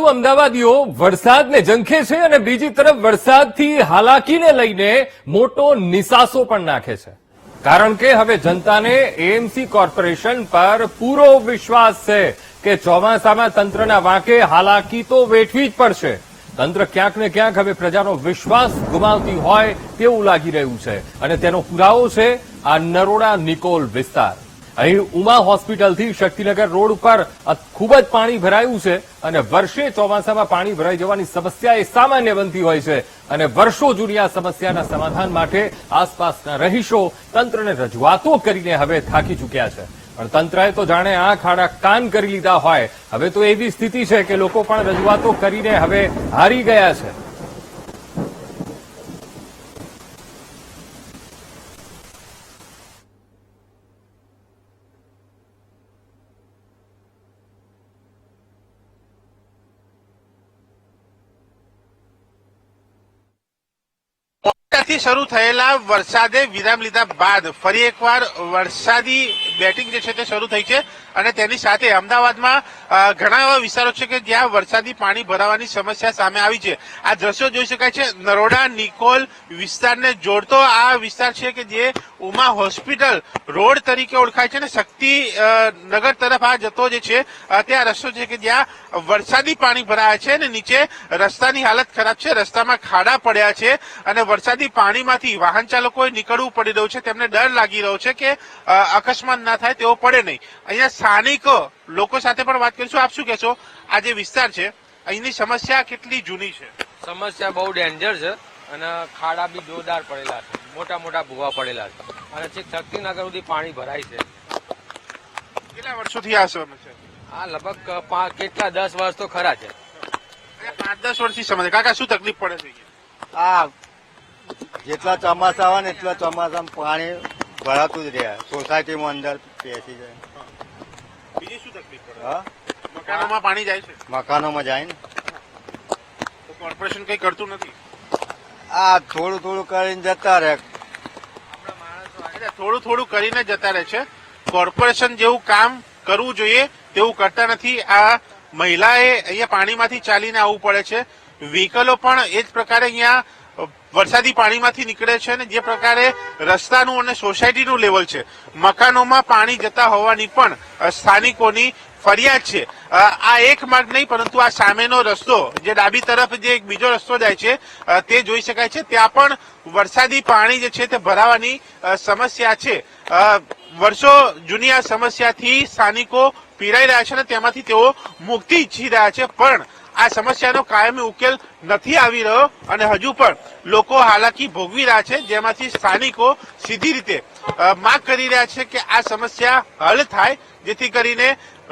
બાજુ અમદાવાદીઓ વરસાદને જંખે છે અને બીજી તરફ વરસાદથી હાલાકીને લઈને મોટો નિસાસો પણ નાખે છે. કારણ કે હવે જનતાને એએમસી કોર્પોરેશન પર પૂરો વિશ્વાસ છે કે ચોમાસામાં તંત્રના વાંકે હાલાકી તો વેઠવી જ પડશે. તંત્ર ક્યાંક ને ક્યાંક હવે પ્રજાનો વિશ્વાસ ગુમાવતી હોય તેવું લાગી રહ્યું છે અને તેનો પુરાવો છે આ નરોડા નિકોલ વિસ્તાર. અહીં ઉમા હોસ્પિટલથી શક્તિનગર રોડ ઉપર ખૂબ જ પાણી ભરાયું છે અને વર્ષે ચોમાસામાં પાણી ભરાઈ જવાની સમસ્યા એ સામાન્ય બનતી હોય છે અને વર્ષો જૂની આ સમસ્યાના સમાધાન માટે આસપાસના રહીશો તંત્રને રજૂઆતો કરીને હવે થાકી ચૂક્યા છે. પણ તંત્રએ તો જાણે આ ખાડા કાન કરી લીધા હોય. હવે તો એવી સ્થિતિ છે કે લોકો પણ રજૂઆતો કરીને હવે હારી ગયા છે. થી શરૂ થયેલા વરસાદે વિરામ લીધા બાદ ફરી એકવાર વરસાદી બેટિંગ જે છે તે શરૂ થઈ છે અને તેની સાથે અમદાવાદમાં ઘણા એવા વિસ્તારો છે કે જ્યાં વરસાદી પાણી ભરાવાની સમસ્યા સામે આવી છે. આ દ્રશ્યો જોઈ શકાય છે. નરોડા, નિકોલ વિસ્તારને જોડતો આ વિસ્તાર છે કે જે ઉમા હોસ્પિટલ રોડ તરીકે ઓળખાય છે અને શક્તિ નગર તરફ આ જતો જે છે ત્યાં રસ્તો છે કે જ્યાં વરસાદી પાણી ભરાયા છે અને નીચે રસ્તાની હાલત ખરાબ છે. રસ્તામાં ખાડા પડ્યા છે અને વરસાદી પાણીમાંથી વાહન ચાલકોએ નીકળવું પડી રહ્યું છે. તેમને ડર લાગી રહ્યો છે કે અકસ્માત ના થાય તેવો પડે નહીં. અહીંયા સ્થાનિક લોકો સાથે પણ વાત કરીશું. આપ શું કહેશો? આ જે વિસ્તાર છે, અહીંની સમસ્યા કેટલી જૂની છે? સમસ્યા બહુ ડેન્જર છે અને ખાડા બી જોરદાર પડેલા છે. મોટા મોટા ભૂવા પડેલા છે. અને છેક શક્તિનગર સુધી પાણી ભરાય છે. કેટલા વર્ષોથી આ સમસ્યા છે? આ લગભગ પાંચ કેટલા દસ વર્ષ તો ખરા છે. પાંચ દસ વર્ષથી સમસ્યા કાકા શું તકલીફ પડે છે? આ જેટલા ચોમાસા આવે ને એટલા ચોમાસામાં પાણી ભરાતું જ રહે. સોસાયટીમાં અંદર બેસી જાય. બીજી શું તકલીફ પડે? હા? મકાનોમાં પાણી જાય છે? મકાનોમાં જાય ને. કોર્પોરેશન કઈ કરતું નથી? આ થોડું થોડું કરીને જતા રહે. થોડું થોડું કરીને જતા રહે છે. કોર્પોરેશન જેવું કામ કરવું જોઈએ તેવું કરતા નથી. આ મહિલાએ અહીંયા પાણીમાંથી ચાલીને આવવું પડે છે. વ્હીકલો પણ એ જ પ્રકારે અહીંયા વરસાદી પાણીમાંથી નીકળે છે અને જે પ્રકારે રસ્તાનું અને સોસાયટીનું લેવલ છે. મકાનોમાં પાણી જતા હોવાની પણ સ્થાનિકોની ફરિયાદ છે. આ એક માર્ગ નહીં, પરંતુ આ સામેનો રસ્તો, જે ડાબી તરફ જે એક બીજો રસ્તો જાય છે તે જોઈ શકાય છે. ત્યાં પણ વરસાદી પાણી જે છે તે ભરાવાની સમસ્યા છે. વર્ષો જૂની આ સમસ્યાથી સ્થાનિકો પીડાઈ રહ્યા છે અને તેમાંથી તેઓ મુક્તિ ઈચ્છી રહ્યા છે. પણ આ સમસ્યાનો કાયમી ઉકેલ નથી આવી રહ્યો અને હજુ પણ લોકો હાલાકી ભોગવી રહ્યા છે, જેમાંથી સ્થાનિકો સીધી રીતે માંગ કરી રહ્યા છે કે આ સમસ્યા હલ થાય, જેથી કરીને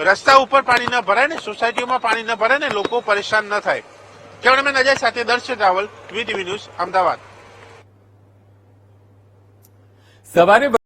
રસ્તા ઉપર પાણી ન ભરાય ને સોસાયટીઓમાં પાણી ન ભરાય ને લોકો પરેશાન ન થાય. કેમેરામેન અજય સાથે દર્શન રાવલ, વીટીવી ન્યૂઝ, અમદાવાદ. સવારે